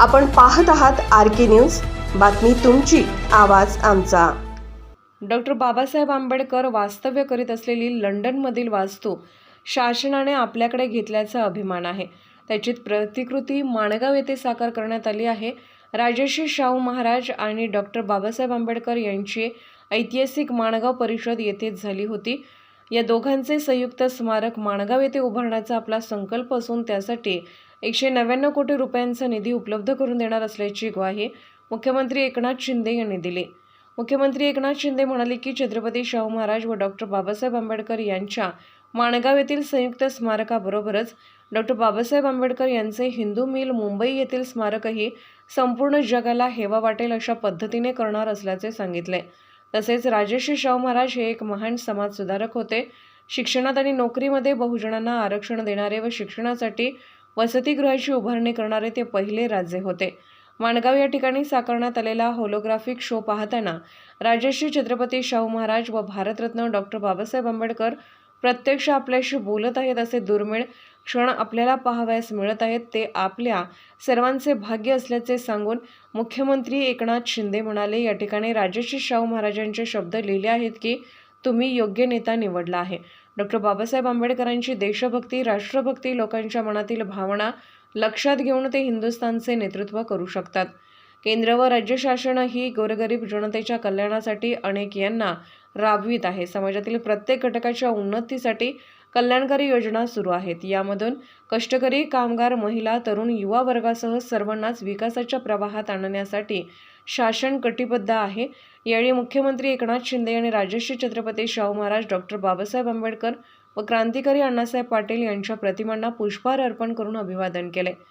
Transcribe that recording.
आपण पाहत आहात आर के न्यूज. बातमी तुमची आवाज आमचा. डॉक्टर बाबासाहेब आंबेडकर वास्तव्य करीत असलेली लंडनमधील वास्तू शासनाने आपल्याकडे घेतल्याचा अभिमान आहे. त्याची प्रतिकृती माणगाव येथे साकार करण्यात आली आहे. राजर्षी शाहू महाराज आणि डॉक्टर बाबासाहेब आंबेडकर यांची ऐतिहासिक माणगाव परिषद येथेच झाली होती. या दोघांचे संयुक्त स्मारक माणगाव येथे उभारण्याचा आपला संकल्प असून त्यासाठी एकशे नव्याण्णव कोटी रुपयांचा निधी उपलब्ध करून देणार असल्याची ग्वाही मुख्यमंत्री एकनाथ शिंदे यांनी दिली. मुख्यमंत्री एकनाथ शिंदे म्हणाले की छत्रपती शाहू महाराज व डॉक्टर बाबासाहेब आंबेडकर यांच्या माणगाव येथील संयुक्त स्मारकाबरोबरच डॉक्टर बाबासाहेब आंबेडकर यांचे हिंदू मिल मुंबई येथील स्मारकही संपूर्ण जगाला हेवा वाटेल अशा पद्धतीने करणार असल्याचे सांगितले. तसेच राजर्षी शाहू महाराज हे एक महान समाजसुधारक होते. शिक्षणात आणि नोकरीमध्ये बहुजनांना आरक्षण देणारे व शिक्षणासाठी वसतिगृहाची उभारणी करणारे ते पहिले राजे होते. माणगाव या ठिकाणी साकारण्यात आलेला होलोग्राफिक शो पाहताना राजर्षी छत्रपती शाहू महाराज व भारतरत्न डॉक्टर बाबासाहेब आंबेडकर प्रत्यक्ष आपल्याशी बोलत आहेत असे दुर्मिळ क्षण आपल्याला पाहावयास मिळत आहेत ते आपल्या सर्वांचे भाग्य असल्याचे सांगून मुख्यमंत्री एकनाथ शिंदे म्हणाले या ठिकाणी राजर्षी शाहू महाराजांचे शब्द लिहिले आहेत की तुम्ही योग्य नेता निवडला आहे. डॉक्टर बाबासाहेब आंबेडकरांची देशभक्ती राष्ट्रभक्ती लोकांच्या मनातील भावना लक्षात घेऊन ते हिंदुस्थानचे नेतृत्व करू शकतात. केंद्र व राज्य शासन ही गोरगरीब जनतेच्या कल्याणासाठी अनेक यांना राबवित आहे. समाजातील प्रत्येक घटकाच्या उन्नतीसाठी कल्याणकारी योजना सुरू आहेत. यामधून कष्टकरी कामगार महिला तरुण युवा वर्गासह सर्वांनाच विकासाच्या प्रवाहात आणण्यासाठी शासन कटिबद्ध आहे. यावेळी मुख्यमंत्री एकनाथ शिंदे आणि राजश्री छत्रपती शाहू महाराज डॉक्टर बाबासाहेब आंबेडकर व क्रांतिकारी अण्णासाहेब पाटील यांच्या प्रतिमांना पुष्पहार अर्पण करून अभिवादन केले.